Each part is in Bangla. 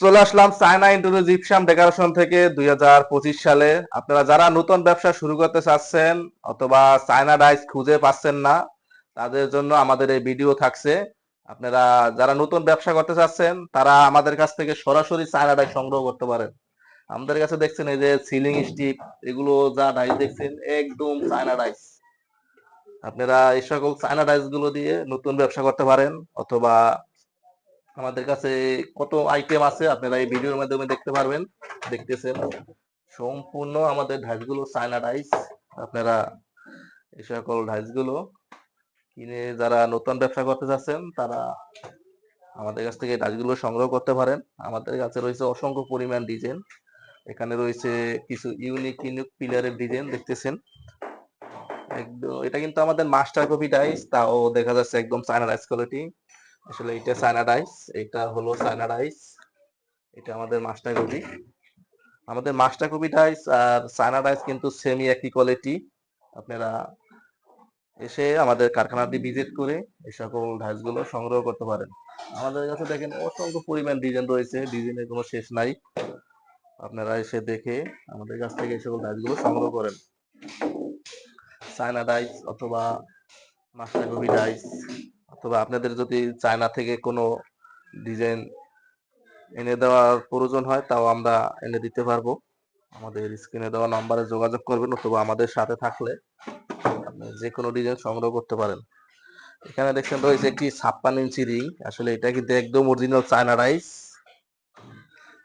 চলে আসলাম চায়না ইন্টুরু জিপসাম ডেকোরেশন থেকে দুই হাজার পঁচিশ সালে। আপনারা যারা নতুন ব্যবসা শুরু করতে চাচ্ছেন অথবা চায়না ডাইস খুঁজে পাচ্ছেন না, তাদের জন্য আমাদের এই ভিডিও থাকছে। আপনারা যারা নতুন ব্যবসা করতে চাচ্ছেন, তারা আমাদের কাছ থেকে সরাসরি চায়না ডাইস সংগ্রহ করতে পারেন। আমাদের কাছে দেখছেন এই যে সিলিং স্টিক, এগুলো যা ডাইস দেখছেন, একদম চায়না ডাইস। আপনারা এই সকল চায়না ডাইসগুলো দিয়ে নতুন ব্যবসা করতে পারেন অথবা আমাদের কাছে কত আইটেম আছে, আপনারা এই ভিডিওর মাধ্যমে দেখতে পারবেন, দেখতেছেন। সম্পূর্ণ আমাদের ঢাইসগুলো চায়না ডাইস আপনারা এই সকল ঢাইসগুলো কিনে যারা নতুন ব্যবসা করতে চাচ্ছেন, তারা আমাদের কাছ থেকে ডাইসগুলো সংগ্রহ করতে পারেন। আমাদের কাছে রয়েছে অসংখ্য পরিমাণ ডিজাইন। এখানে রয়েছে কিছু ইউনিক ইউনিক পিলারের ডিজাইন, দেখতেছেন। একদম, এটা কিন্তু আমাদের মাস্টার কপি ডাইস তাও দেখা যাচ্ছে একদম চায়না ডাইস কোয়ালিটি আসলে এটা চায়না ডাইস এটা হলো চায়না ডাইস এটা আমাদের মাস্টার কপি। আমাদের মাস্টার কপি ডাইস আর চায়না ডাইস কিন্তু সেমি একই কোয়ালিটি আপনারা এসে আমাদের কারখানাটি ভিজিট করে এই সকল ডাইসগুলো সংগ্রহ করতে পারেন। আমাদের কাছে দেখেন অসংখ্য পরিমাণ ডিজাইন রয়েছে ডিজাইনের কোনো শেষ নাই। আপনারা এসে দেখে আমাদের কাছ থেকে এই সকল ডাইসগুলো সংগ্রহ করেন। চায়না ডাইস অথবা মাস্টার কপি ডাইস অথবা আপনাদের যদি চায়না থেকে কোনো ডিজাইন এনে দেওয়ার প্রয়োজন হয়, তাও আমরা এনে দিতে পারব। আমাদের স্ক্রিনে দেওয়া নাম্বারে যোগাযোগ করবেন অথবা আমাদের সাথে থাকলে আপনি যে কোনো ডিজাইন সংগ্রহ করতে পারেন। এখানে দেখছেন রয়েছে একটি ছাপ্পান্ন ইঞ্চি রিং আসলে এটা কিন্তু একদম অরিজিনাল চায়না রাইস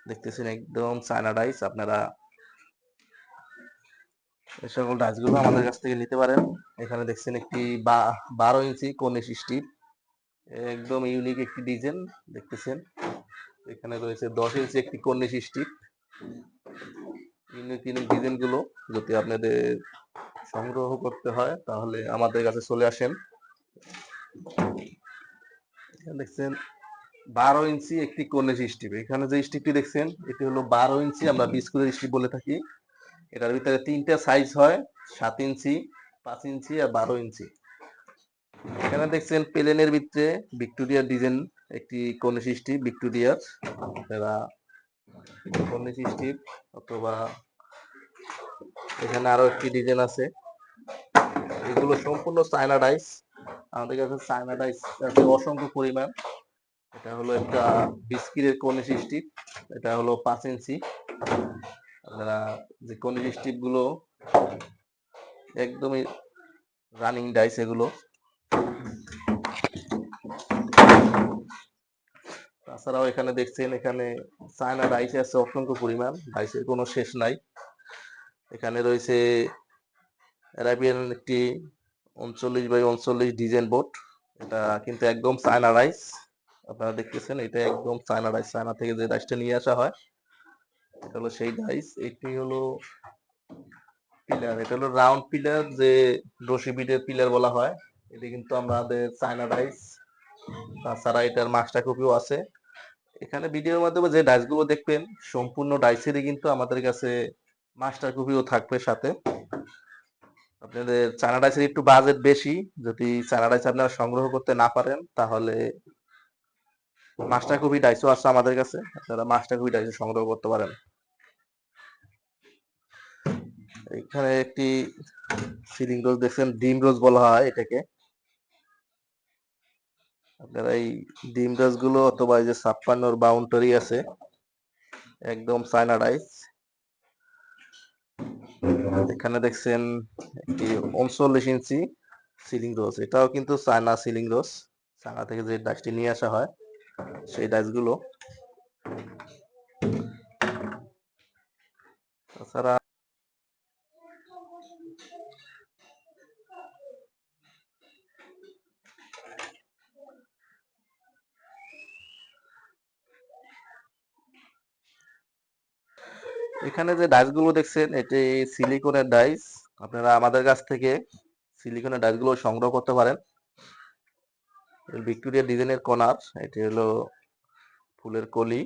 দেখতেছেন একদম চায়না রাইস আপনারা এই সকল ডাইসগুলো আমাদের কাছ থেকে নিতে পারেন। এখানে দেখছেন একটি বা- বারো ইঞ্চি কনিস স্টিপ একদম ইউনিক একটি ডিজাইন দেখতেছেন? এখানে রয়েছে দশ ইঞ্চি একটি কর্নিশ স্টিপ ইউনিক ইউনিক ডিজাইনগুলো যদি আপনাদের সংগ্রহ করতে হয়, তাহলে আমাদের কাছে চলে আসেন। দেখছেন, বারো ইঞ্চি একটি কর্নিশ স্টিপ এখানে যে স্টিপটি দেখছেন, এটি হলো বারো ইঞ্চি আমরা বিস্কুটের স্টিপ বলে থাকি। এটার ভিতরে তিনটা সাইজ হয়, সাত ইঞ্চি পাঁচ ইঞ্চি আর বারো ইঞ্চি এখানে দেখছেন প্লেনের ভিতরে ভিক্টোরিয়ার ডিজাইন একটি কনিস সৃষ্টি ভিক্টোরিয়ার আপনারা কনিস স্টিপ অথবা এখানে আরও একটি ডিজাইন আছে। এগুলো সম্পূর্ণ চায়না ডাইস আমাদের কাছে চায়না ডাইস আছে অসংখ্য পরিমাণ। এটা হলো একটা বিস্কিটের কনিস সৃষ্টি এটা হলো পাঁচ ইঞ্চি। আপনারা যে কনিস স্টিপগুলো একদমই রানিং ডাইস এগুলো। তাছাড়াও এখানে দেখছেন, এখানে চায়না রাইস আছে অসংখ্য পরিমাণ, রাইসের কোনো শেষ নাই। এখানে রয়েছে অ্যারাবিয়ান একটি উনচল্লিশ বাই উনচল্লিশ ডিজাইন বোর্ড এটা কিন্তু একদম চায়না রাইস। আপনারা দেখতেছেন, এটা একদম চায়না রাইস। চায়না থেকে যে রাইসটা নিয়ে আসা হয়, এটা হলো সেই রাইস। এটি হলো পিলার, এটা হলো রাউন্ড পিলার, যে রশি বিটের পিলার বলা হয়। এটি কিন্তু আমাদের চায়না রাইস তাছাড়া এটার মাস্টার কপিও আছে। এখানে ভিডিওর মাধ্যমে যে ডাইসগুলো দেখবেন, সম্পূর্ণ ডাইসেরই কিন্তু আমাদের কাছে মাস্টার কপিও থাকবে সাথে। আপনাদের চায়না ডাইসের একটু বাজেট বেশি, যদি চায়না ডাইস আপনারা সংগ্রহ করতে না পারেন, তাহলে মাস্টার কপি ডাইসও আছে আমাদের কাছে, আপনারা মাস্টার কপি ডাইসও সংগ্রহ করতে পারেন। এখানে একটি সিলিং রোজ দেখছেন, ডিম রোজ বলা হয় এটাকে। আপনারা এই ডিমগুলো অথবা এই যে ছাপ্পান্নর বাউন্ডারি আছে, একদম চায়না ডাইস এখানে দেখছেন একটি উনচল্লিশ ইঞ্চি সিলিং রোজ এটাও কিন্তু চায়না সিলিং রোজ চায়না থেকে যে ডাইসটি নিয়ে আসা হয়, সেই ডাইসগুলো তাছাড়া এখানে যে ডাইসগুলো দেখছেন, এটি সিলিকনের ডাইস আপনারা আমাদের কাছ থেকে সিলিকনের ডাইসগুলো সংগ্রহ করতে পারেন। ভিক্টোরিয়া ডিজাইনের কনার এটি হলো ফুলের কলি।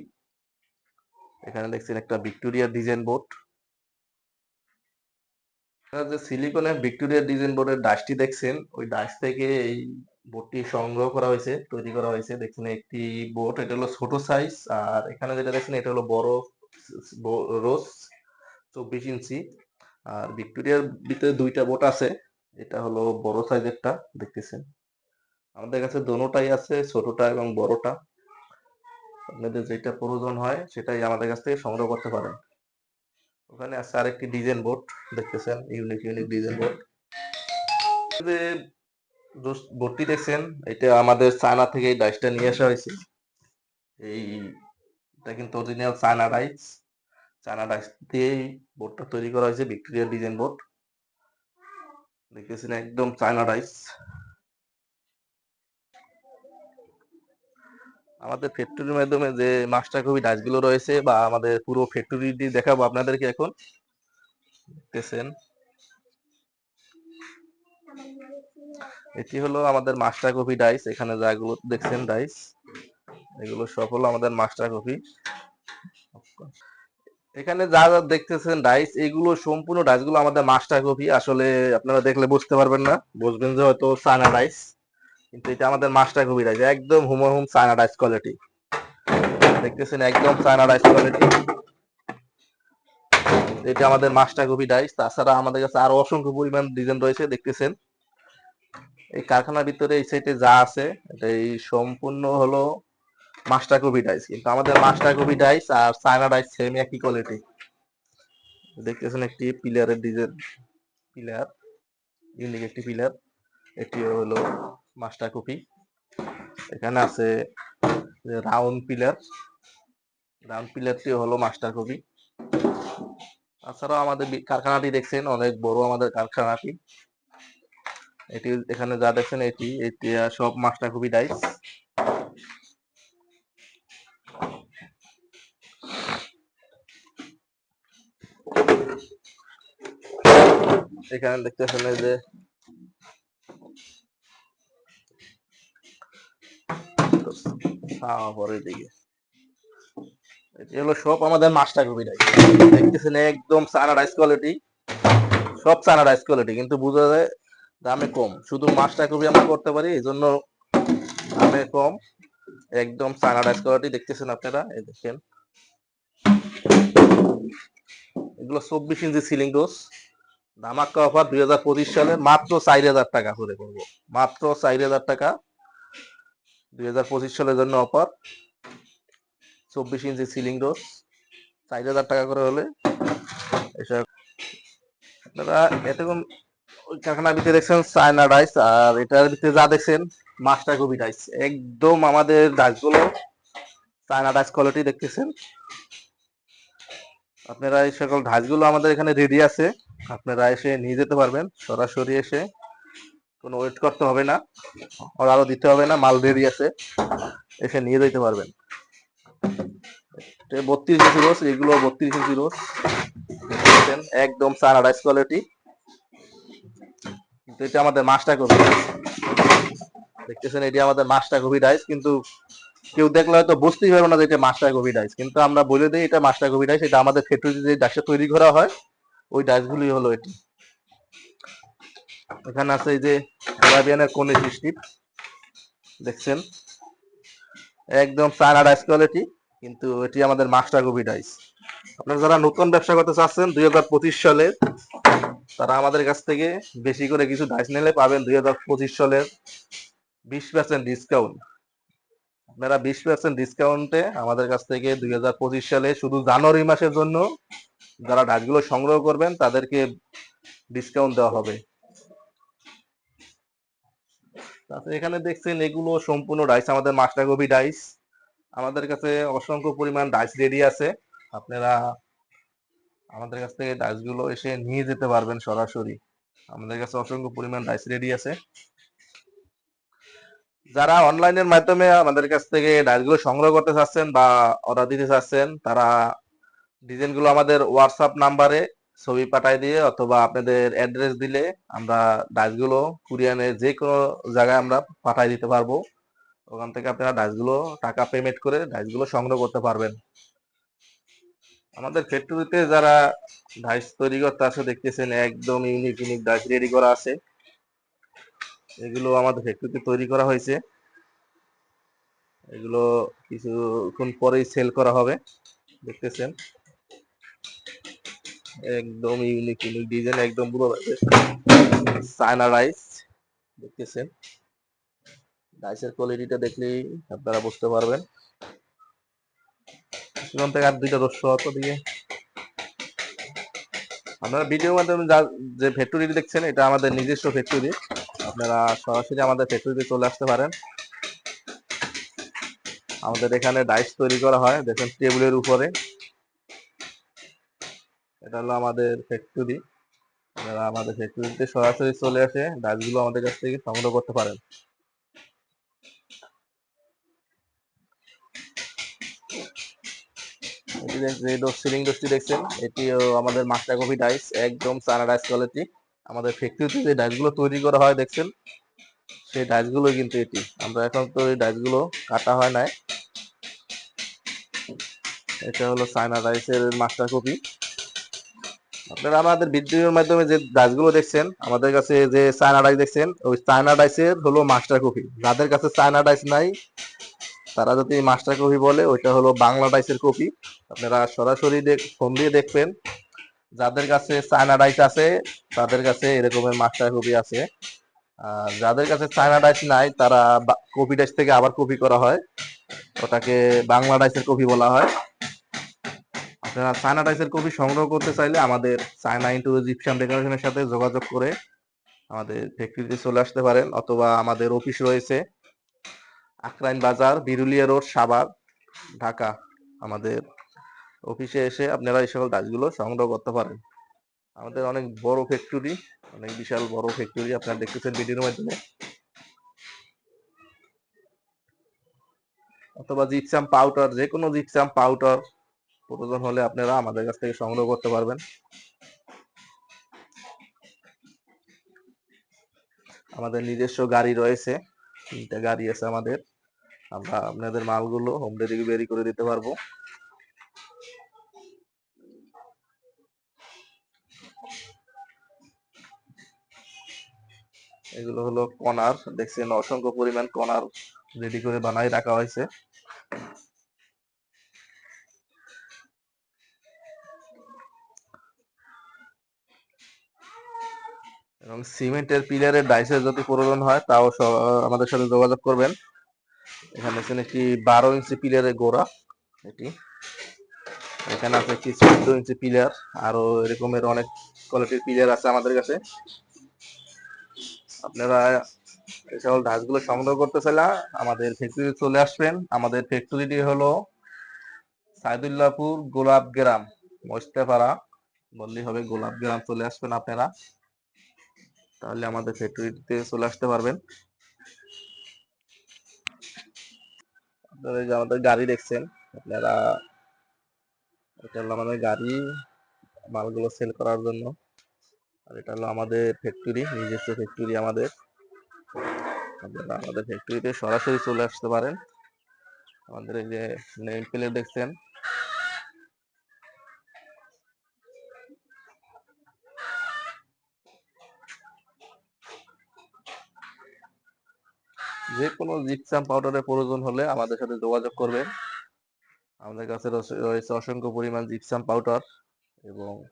এখানে দেখছেন একটা ভিক্টোরিয়া ডিজাইন বোর্ড। যে সিলিকনের ভিক্টোরিয়া ডিজাইন বোর্ডের ডাইসটি দেখছেন, ওই ডাইস থেকে এই বোর্ডটি সংগ্রহ করা হয়েছে, তৈরি করা হয়েছে। দেখছেন একটি বোর্ড, এটা হলো ছোট সাইজ আর এখানে যেটা দেখছেন, এটা হলো বড় রোজ চব্বিশ ইঞ্চি। আর ভিক্টোরিয়ার ভিতরে দুইটা বোট আছে। এটা হলো বড় সাইজেরটা, দেখতেছেন। আমাদের কাছে দোনোটাই আছে, ছোটটা এবং বড়টা। আপনাদের যেটা প্রয়োজন হয়, সেটাই আমাদের কাছ থেকে সংগ্রহ করতে পারেন। ওখানে আছে আরেকটি ডিজাইন বোর্ড দেখতেছেন, ইউনিক ইউনিক ডিজাইন বোর্ড যে বোর্ডটি দেখছেন, এটা আমাদের চায়না থেকে এই ডাইসটা নিয়ে আসা হয়েছে। এই এটা কিন্তু original China rice China rice দিয়ে বোর্ডটা তৈরি করা হয়েছে ভিক্টোরিয়া ডিজাইন বোর্ড দেখতেছেন একদম চায়না রাইস আমাদের ফ্যাক্টরির মাধ্যমে যে মাস্টার কপি ডাইসগুলো রয়েছে বা আমাদের পুরো ফ্যাক্টরিটি দেখাবো আপনাদেরকে এখন। দেখতেছেন। এটি হলো আমাদের মাস্টার কপি ডাইস এখানে যাগুলো দেখছেন ডাইস এগুলো সব হলো আমাদের মাস্টার কপি এখানে যা যা দেখতেছেন ডাইস এগুলো সম্পূর্ণ ডাইসগুলো আমাদের মাস্টার কপি আসলে আপনারা দেখলে বুঝতে পারবেন না, বুঝবেন যে হয়তো চায়না ডাইস কিন্তু এটা আমাদের মাস্টার কপি ডাইস একদম হুমহুম চায়না ডাইস কোয়ালিটি দেখতেছেন একদম চায়না ডাইস কোয়ালিটি এটা আমাদের মাস্টার কপি ডাইস তাছাড়া আমাদের কাছে আরও অসংখ্য পরিমাণ ডিজাইন রয়েছে, দেখতেছেন। এই কারখানার ভিতরে এই সাইডে যা আছে, এটা এই সম্পূর্ণ হলো মাস্টার কপি ডাইস, কিন্তু আমাদের মাস্টার কপি ডাইস আর চায়না ডাইস সেম একই কোয়ালিটি দেখতেছেন একটি পিলারের ডিজাইন পিলার ইউনিক একটি পিলার এটি হলো মাস্টার কপি। এখানে আছে রাউন্ড পিলার রাউন্ড পিলারটি হলো মাস্টার কপি। তাছাড়াও আমাদের কারখানাটি দেখছেন, অনেক বড় আমাদের কারখানাটি। এটি, এখানে যা দেখছেন এটি এটি সব মাস্টার কপি ডাইস। এখানে দেখতেছেন এই যে পরের সব আমাদের দেখতেছেন একদম রাইস কোয়ালিটি সব রাইস কোয়ালিটি কিন্তু বোঝা যায় দামে কম। শুধু মাস্টার আমরা করতে পারি এই জন্য দামে কম, একদম চানা রাইস কোয়ালিটি দেখতেছেন আপনারা, এই দেখেন। এগুলো চব্বিশ ইঞ্চি সিলিং ডোজ ধামাক্কা অফার দুই হাজার পঁচিশ সালে। মাত্র চার হাজার টাকা করে করব। মাত্র চার হাজার টাকা। দুই হাজার পঁচিশ সালের জন্য অফার চব্বিশ ইঞ্চি সিলিং ডোজ চার হাজার টাকা করে হলে এসব আপনারা এতক্ষণ কারখানার ভিতরে দেখছেন চায়না ডাইস আর এটার ভিতরে যা দেখছেন মাস্টার কপি ডাইস একদম আমাদের ডাইসগুলো চায়না ডাইস কোয়ালিটি দেখতেছেন। আপনারা এই সকল ঢাসগুলো আমাদের এখানে রেডি আছে। আপনারা এসে নিয়ে যেতে পারবেন। সরাসরি এসে কোনো ওয়েট করতে হবে না। অর্ডারও দিতে হবে না, মাল রেডি আছে। এসে নিয়ে যেতে পারবেন। বত্রিশ ইঞ্চি রোজ, এগুলো বত্রিশ ইঞ্চি রোজ। একদম চায়না ডাইস কোয়ালিটি কিন্তু এটা আমাদের মাস্টার কপি দেখতেছেন, এটি আমাদের মাস্টার কপি ডাইস কিন্তু কেউ দেখলে হয়তো বুঝতেই পারবে না যে এটা মাস্টার কপি ডাইস কিন্তু আমরা বলে দিই এটা মাস্টার কপি ডাইস এটা আমাদের ফ্যাক্টরিতে যে ডাইসটা তৈরি করা হয়, ওই ডাইসগুলি হলো এটি। এখানে আছে এই যে অ্যারাবিয়ানের কোন স্ট্রিপ, দেখছেন? একদম চায়না ডাইস কোয়ালিটি কিন্তু এটি আমাদের মাস্টার কপি ডাইস আপনারা যারা নতুন ব্যবসা করতে চাচ্ছেন, দুই হাজার পঁচিশ সালে, তারা আমাদের কাছ থেকে বেশি করে কিছু ডাইস নিলে পাবেন দুই হাজার পঁচিশ সালের বিশ পার্সেন্ট ডিসকাউন্ট আপনারা বিশ পার্সেন্ট ডিসকাউন্টে আমাদের কাছ থেকে দুই হাজার পঁচিশ সালে শুধু জানুয়ারি মাসের জন্য যারা ডাইসগুলো সংগ্রহ করবেন, তাদেরকে ডিসকাউন্ট দেওয়া হবে। তাছাড়া এখানে দেখছেন এগুলো সম্পূর্ণ ডাইস আমাদের মাস্টার কপি ডাইস আমাদের কাছে অসংখ্য পরিমাণ ডাইস রেডি আছে। আপনারা আমাদের কাছ থেকে ডাইসগুলো এসে নিয়ে যেতে পারবেন সরাসরি। আমাদের কাছে অসংখ্য পরিমাণ ডাইস রেডি আছে। যারা অনলাইনের মাধ্যমে আমাদের কাছ থেকে ডাইসগুলো সংগ্রহ করতে চাচ্ছেন বা অর্ডার দিতে চাচ্ছেন, তারা ডিজাইনগুলো আমাদের হোয়াটসঅ্যাপ নাম্বারে ছবি পাঠাই দিয়ে অথবা আপনাদের অ্যাড্রেস দিলে আমরা ডাইসগুলো কুরিয়ানে যে কোনো জায়গায় আমরা পাঠাই দিতে পারব। ওখান থেকে আপনারা ডাইসগুলো টাকা পেমেন্ট করে ডাইসগুলো সংগ্রহ করতে পারবেন। আমাদের ফ্যাক্টরিতে যারা ডাইস তৈরি করতে আসে, দেখতেছেন একদম ইউনিক ইউনিক ডাইস রেডি করা আছে। এগুলো আমাদের ফ্যাক্টরিতে তৈরি করা হয়েছে। এগুলো কিছুক্ষণ পরেই সেল করা হবে, দেখতেছেন। একদম ইউনিক ইউনিক ডিজাইন একদম পুরো চায়না রাইস দেখতেছেন। রাইসের কোয়ালিটিটা দেখলেই আপনারা বুঝতে পারবেন। সেখান থেকে আর দুইটা অত দিয়ে। আপনারা ভিডিওর মাধ্যমে যে ফ্যাক্টরি দেখছেন, এটা আমাদের নিজস্ব ফ্যাক্টরি আপনারা সরাসরি আমাদের ফ্যাক্টরিতে চলে আসতে পারেন। আমাদের এখানে ডাইস তৈরি করা হয়, দেখেন টেবিলের উপরে। এটা হলো আমাদের ফ্যাক্টরি আপনারা আমাদের ফ্যাক্টরিতে সরাসরি চলে আসে ডাইসগুলো আমাদের কাছ থেকে সংগ্রহ করতে পারেন। যে সিলিং ডোজটি দেখছেন, এটিও আমাদের মাস্টার কপি ডাইস, একদম চানা ডাইস কোয়ালিটি আমাদের ফ্যাক্টরিতে যে ডাইসগুলো তৈরি করা হয় দেখছেন, সেই ডাইসগুলো কিন্তু এটি। আমরা এখন তো এই ডাইসগুলো কাটা হয় নাই। এটা হলো চায়না রাইসের মাস্টার কপি আপনারা আমাদের ভিডিওর মাধ্যমে যে ডাইসগুলো দেখছেন, আমাদের কাছে যে চায়না ডাইস দেখছেন, ওই চায়না ডাইসের হলো মাস্টার কপি যাদের কাছে চায়না ডাইস নাই, তারা যদি মাস্টার কপি বলে, ওইটা হলো বাংলা ডাইসের কপি আপনারা সরাসরি ফোন দিয়ে দেখবেন। যাদের কাছে চায়না ডাইস আছে, তাদের কাছে এরকমের মাস্টার কপি আছে। আর যাদের কাছে চায়না ডাইস নাই, তারা কপি ডাইস থেকে আবার কপি করা হয়। ওটাকে বাংলা ডাইসের কপি বলা হয়। আপনারা চায়না ডাইসের কপি সংগ্রহ করতে চাইলে আমাদের চায়না ইন্টু জিপসাম ডেকোরেশনের সাথে যোগাযোগ করে আমাদের ফ্যাক্টরিতে চলে আসতে পারেন, অথবা আমাদের অফিস রয়েছে আকরাইন বাজার, বিরুলিয়া রোড, সাভার, ঢাকা, আমাদের অফিসে এসে আপনারা এই সকল ডাইসগুলো সংগ্রহ করতে পারেন। আমাদের অনেক বড় ফ্যাক্টরি অনেক বিশাল বড় ফ্যাক্টরি আপনারা দেখতেছেন ভিডিওর মাধ্যমে। অথবা জিপসাম পাউডার যে কোনো জিপসাম পাউডার প্রয়োজন হলে আপনারা আমাদের কাছ থেকে সংগ্রহ করতে পারবেন। আমাদের নিজস্ব গাড়ি রয়েছে, তিনটা গাড়ি আছে আমাদের। আমরা আপনাদের মালগুলো হোম ডেলিভারি করে দিতে পারব। এগুলো হলো কনার দেখছেন অসংখ্য পরিমাণ কনার রেডি করে বানাই রাখা হয়েছে। এবং সিমেন্টের পিলারের ডাইসের যদি প্রয়োজন হয়, তাও আমাদের সাথে যোগাযোগ করবেন। এখানে আছেন একটি বারো ইঞ্চি পিলারের গোড়া, এটি। এখানে আছে একটি চোদ্দ ইঞ্চি পিলার আরও এরকমের অনেক কোয়ালিটির পিলার আছে আমাদের কাছে। আপনারা এই সকল ঢাসগুলো সংগ্রহ করতে চাইলে আমাদের ফ্যাক্টরি চলে আসবেন। আমাদের ফ্যাক্টরিটি হলো সাইদুল্লাহপুর গোলাপ গ্রাম মোস্তাপাড়া বললেই হবে গোলাপ গ্রাম চলে আসবেন আপনারা। তাহলে আমাদের ফ্যাক্টরিতে চলে আসতে পারবেন। আপনারা যে আমাদের গাড়ি দেখছেন, আপনারা এটা হলো আমাদের গাড়ি, মালগুলো সেল করার জন্য। আর এটা হলো আমাদের ফ্যাক্টরি নিজস্ব ফ্যাক্টরি আমাদের। আপনারা আমাদের ফ্যাক্টরিতে সরাসরি চলে আসতে পারেন। আমাদের এই যে নেম প্লেট দেখছেন। যে কোনো জিপসাম পাউডারের প্রয়োজন হলে আমাদের সাথে যোগাযোগ করবেন। আমাদের কাছে রয়েছে- রয়েছে অসংখ্য পরিমাণ জিপসাম পাউডার এবং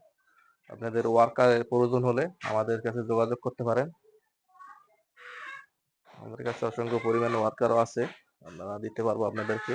আপনাদের ওয়ার্কারের প্রয়োজন হলে আমাদের কাছে যোগাযোগ করতে পারেন। আমাদের কাছে অসংখ্য পরিমাণে ওয়ার্কারও আছে। আমরা দিতে পারব আপনাদেরকে।